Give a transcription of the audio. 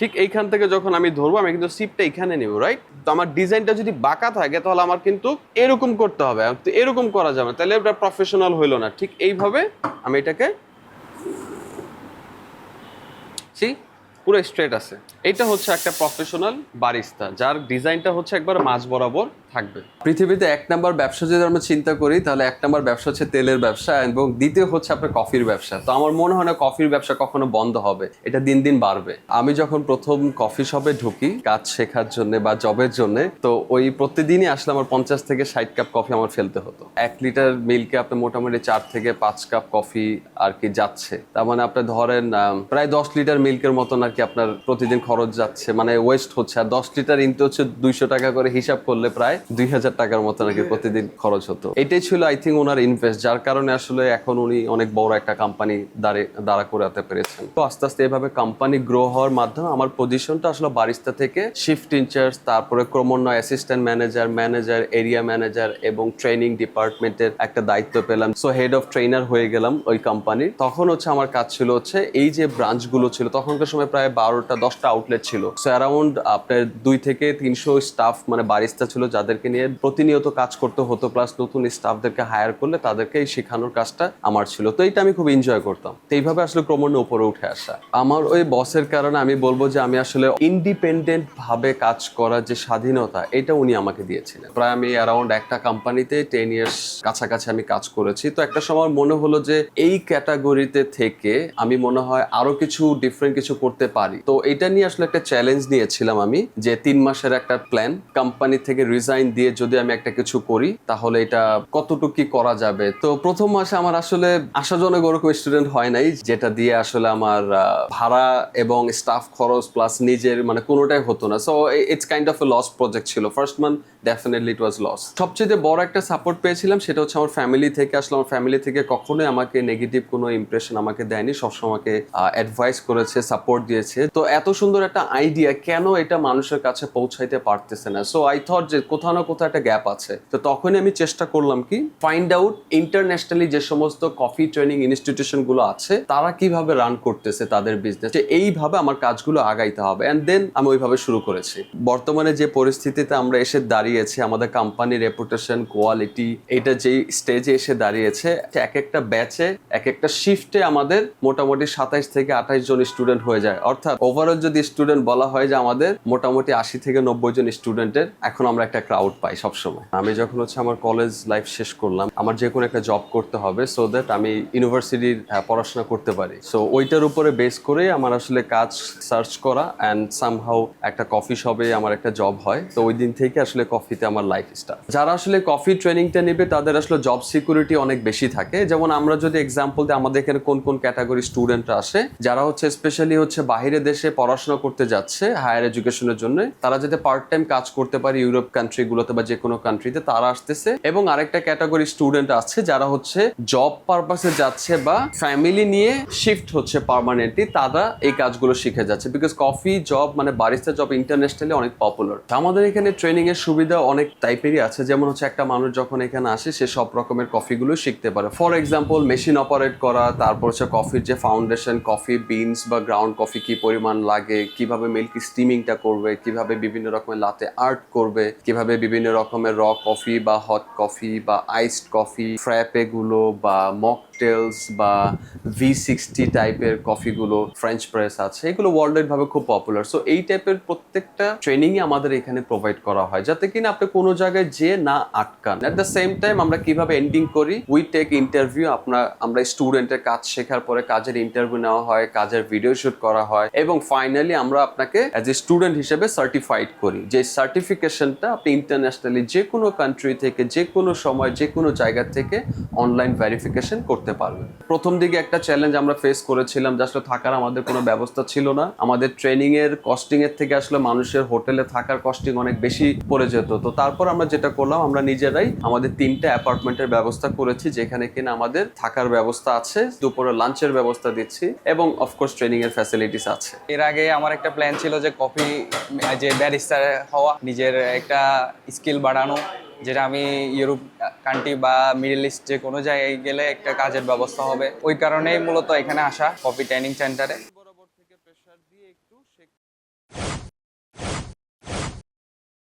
ঠিক এইখান থেকে যখন আমি ধরবো, আমি কিন্তু সিপটা এখানে নেব রাইট তো আমার ডিজাইনটা যদি বাঁকা থাকে, তাহলে আমার কিন্তু এরকম করতে হবে। তো এরকম করা যাবে তাহলে এটা প্রফেশনাল হইল না। ঠিক এইভাবে আমি এটাকে? পুরো স্ট্রেট আছে। এটা হচ্ছে একটা প্রফেশনাল বারিস্তা যার ডিজাইনটা হচ্ছে একবার মাঝ বরাবর থাকবে। পৃথিবীতে এক নাম্বার ব্যবসা যদি আমরা চিন্তা করি, তাহলে এক নাম্বার ব্যবসা হচ্ছে তেলের ব্যবসা এবং দ্বিতীয় হচ্ছে আপনার কফির ব্যবসা। তো আমার মনে হয় না কফির ব্যবসা কখনো বন্ধ হবে, এটা দিন দিন বাড়বে। আমি যখন প্রথম কফি শপে ঢুকি, কাজ শেখার জন্য বা জবের জন্য, তো ওই প্রতিদিনই আসলে আমার পঞ্চাশ থেকে ষাট কাপ কফি আমার ফেলতে হতো। এক লিটার মিল্কে আপনি মোটামুটি চার থেকে পাঁচ কাপ কফি আর কি যাচ্ছে। তার মানে আপনি ধরেন প্রায় দশ লিটার মিল্কের মতন আর কি আপনার প্রতিদিন খরচ যাচ্ছে? মানে ওয়েস্ট হচ্ছে। আর দশ লিটার ইনতে হচ্ছে দুইশো টাকা করে হিসাব করলে প্রায় দুই হাজার টাকার মতন আর কি প্রতিদিন খরচ হতো। এটাই ছিল আই থিঙ্ক ওনার ইনভেস্ট যার কারণে আসলে এখন উনি অনেক বড় একটা কোম্পানি দাঁড়ে, দাঁড়া করাতে পেরেছেন। তো আস্তে আস্তে এভাবে কোম্পানি গ্রো হওয়ার মাধ্যমে আমার পজিশনটা আসলে বারিস্তা থেকে শিফট ইনচার্জ তারপরে ক্রমান্বয় assistant manager manager area manager এবং ট্রেনিং ডিপার্টমেন্টের একটা দায়িত্ব পেলাম। সো হেড অফ ট্রেনার হয়ে গেলাম ওই কোম্পানির তখন হচ্ছে আমার কাজ ছিল হচ্ছে এই যে ব্রাঞ্চগুলো ছিল, তখনকার সময় প্রায় বারোটা, দশটা আউটলেট ছিল। সো অ্যারাউন্ড আপনার দুই থেকে তিনশো স্টাফ মানে বারিস্তা ছিল যাদেরকে নিয়ে প্রতিনিয়ত কাজ করতে হতো প্লাস নতুন স্টাফদেরকে হায়ার করলে তাদেরকে এই শেখানোর কাজটা আমার ছিল। তো এইটা আমি খুব এনজয় করতাম। তো এইভাবে আসলে ক্রমান্বয়ে উপরে উঠে আসা। আমার ওই বসের কারণে আমি বলব যে আমি আসলে ইন্ডিপেন্ডেন্ট ভাবে কাজ করার যে স্বাধীনতা, এটা উনি আমাকে দিয়েছিলেন। প্রায় আমি অ্যারাউন্ড একটা কোম্পানিতে টেন ইয়ার্স কাছাকাছি আমি কাজ করেছি। তো একটা সময় মনে হলো যে এই ক্যাটাগরিতে থেকে আমি মনে হয় আরও কিছু ডিফারেন্ট কিছু করতে পারি। তো এটা নিয়ে আসলে একটা চ্যালেঞ্জ নিয়েছিলাম আমি যে তিন মাসের একটা প্ল্যান কোম্পানি থেকে রিজাইন দিয়ে যদি আমি একটা কিছু করি, তাহলে এটা কতটুকু কি করা যাবে? তো প্রথম মাসে আমার আসলে আশাজনক ওরকম স্টুডেন্ট হয় নাই, যেটা দিয়ে আসলে আমার ভাড়া এবং স্টাফ খরচ প্লাস নিজের মানে কোনোটাই হতো না। So it's kind of a loss project ছিল। First month definitely it was loss সবচেয়ে বড় একটা সাপোর্ট পেয়েছিলাম সেটা হচ্ছে আমার ফ্যামিলি থেকে। আসলে আমার ফ্যামিলি থেকে কখনোই আমাকে নেগেটিভ কোনো ইমপ্রেশন আমাকে দেয়নি। সবসময় আমাকে অ্যাডভাইস করেছে সাপোর্ট দিয়েছে। তো এত সুন্দর একটা আইডিয়া কেন এটা মানুষের কাছে পৌঁছাইতে পারতেছে না? সো আই থট যে কোথাও না কোথাও একটা গ্যাপ আছে। তো তখনই আমি চেষ্টা করলাম কি ফাইন্ড আউট ইন্টারন্যাশনালি যে সমস্ত কফি ট্রেনিং ইনস্টিটিউশনগুলো আছে, তারা কীভাবে রান করতেছে তাদের বিজনেস এইভাবে আমার কাজগুলো আগাইতে হবে। অ্যান্ড দেন আমি ওইভাবে শুরু করেছি। বর্তমানে যে পরিস্থিতিতে আমরা এসে দাঁড়িয়েছি, আমাদের কোম্পানির রেপুটেশন কোয়ালিটি এটা যেই স্টেজে এসে দাঁড়িয়েছে, এক একটা ব্যাচে এক একটা শিফটে আমাদের মোটামুটি সাতাইশ থেকে আঠাইশ জন স্টুডেন্ট হয়ে যায়। অর্থাৎ ওভারঅল যদি স্টুডেন্ট বলা হয় যে আমাদের মোটামুটি আশি থেকে নব্বই জন স্টুডেন্টের এখন আমরা একটা ক্রাউড পাই সবসময়। আমি যখন হচ্ছে আমার কলেজ লাইফ শেষ করলাম, আমার যে কোনো একটা জব করতে হবে সো দ্যাট আমি ইউনিভার্সিটির পড়াশোনা করতে পারি। সো ওইটার উপরে বেস করে আমার আসলে কাজ সার্চ করা অ্যান্ড সামহাউ একটা কফি শপে আমার একটা জব হয়। তো ওই দিন থেকে আসলে কফিতে আমার লাইফ স্টার্ট যারা আসলে কফি ট্রেনিংটা নেবে, তাদের আসলে জব সিকিউরিটি অনেক বেশি থাকে। যেমন আমরা যদি এক্সাম্পল দিই, আমাদের এখানে কোন কোন ক্যাটাগরি স্টুডেন্টরা আসে, যারা হচ্ছে স্পেশালি হচ্ছে বাইরে দেশে পড়াশোনা করতে যাচ্ছে হায়ার এডুকেশনের জন্য। তারা যাতে পার্ট টাইম কাজ করতে পারে ইউরোপ কান্ট্রিগুলোতে বা যে কোনো কান্ট্রিতে তারা আসতেছে। এবং আরেকটা ক্যাটাগরি স্টুডেন্ট আছে, যারা হচ্ছে জব পারপাসে যাচ্ছে বা ফ্যামিলি নিয়ে শিফট হচ্ছে পার্মানেন্টলি তারা এই কাজগুলো শিখে যাচ্ছে। বিকজ কফি জব মানে বারিস্তা জব ইন্টারন্যাশনালি অনেক পপুলার আমাদের এখানে ট্রেনিং এর সুবিধা অনেক টাইপেরই আছে। যেমন হচ্ছে একটা মানুষ যখন এখানে আসে, সে সব রকমের কফিগুলো শিখতে পারে। ফর এক্সাম্পল মেশিন অপারেট করা, তারপর হচ্ছে কফির যে ফাউন্ডেশন কফি বিনস বা গ্রাউন্ড কফি কি পরিমাণ লাগে, কীভাবে মিল্কি স্টিমিংটা করবে, কীভাবে বিভিন্ন রকমের লাতে আর্ট করবে, কীভাবে বিভিন্ন রকমের র কফি বা হট কফি বা আইসড কফি ফ্র্যাপে গুলো বা মকটেলস বা ভি সিক্সটি টাইপের কফিগুলো ফ্রেঞ্চ প্রেস আছে, এগুলো ওয়ার্ল্ড ভাবে খুব পপুলার সো এই টাইপের প্রত্যেকটা ট্রেনিংই আমাদের এখানে প্রোভাইড করা হয়, যাতে কিনা আপনি কোনো জায়গায় যে না আটকান। অ্যাট দ্য সেম টাইম আমরা কীভাবে এন্ডিং করি? উই টেক ইন্টারভিউ আপনার আমরা স্টুডেন্টের কাজ শেখার পরে কাজের ইন্টারভিউ নেওয়া হয়, কাজের ভিডিও শুট করা হয় এবং ফাইনালি আমরা আপনাকে অ্যাজ এ স্টুডেন্ট হিসেবে সার্টিফাইড করি। যে সার্টিফিকেশনটা আপনি ইন্টারন্যাশনালি যে কোনো কান্ট্রি থেকে, যে কোনো সময়, যে কোনো জায়গা থেকে অনলাইন ভেরিফিকেশন করতে পারবেন। প্রথম দিকে একটা চ্যালেঞ্জ আমরা ফেস করেছিলাম যে আসলে থাকার আমাদের কোনো ব্যবস্থা ছিল না। আমাদের ট্রেনিং এর কস্টিং এর থেকে আসলে মানুষের হোটেলে থাকার কস্টিং অনেক বেশি পড়ে যেত। তো তারপর আমরা যেটা করলাম, আমরা নিজেরাই আমাদের তিনটা অ্যাপার্টমেন্টের ব্যবস্থা করেছি যেখানে কিনা আমাদের থাকার ব্যবস্থা আছে, দুপুরে লাঞ্চের ব্যবস্থা দিচ্ছি এবং অফকোর্স ট্রেনিং এর ফ্যাসিলিটিস আছে। এর আগে আমার একটা প্ল্যান ছিল যে কফি যে ব্যারিস্টার হওয়া, নিজের একটা স্কিল বাড়ানো, যেটা আমি ইউরোপ কান্ট্রি বা মিডল ইস্ট যে কোনো জায়গায় গেলে একটা কাজের ব্যবস্থা হবে। ওই কারণেই মূলত এখানে আসা কফি ট্রেনিং সেন্টারে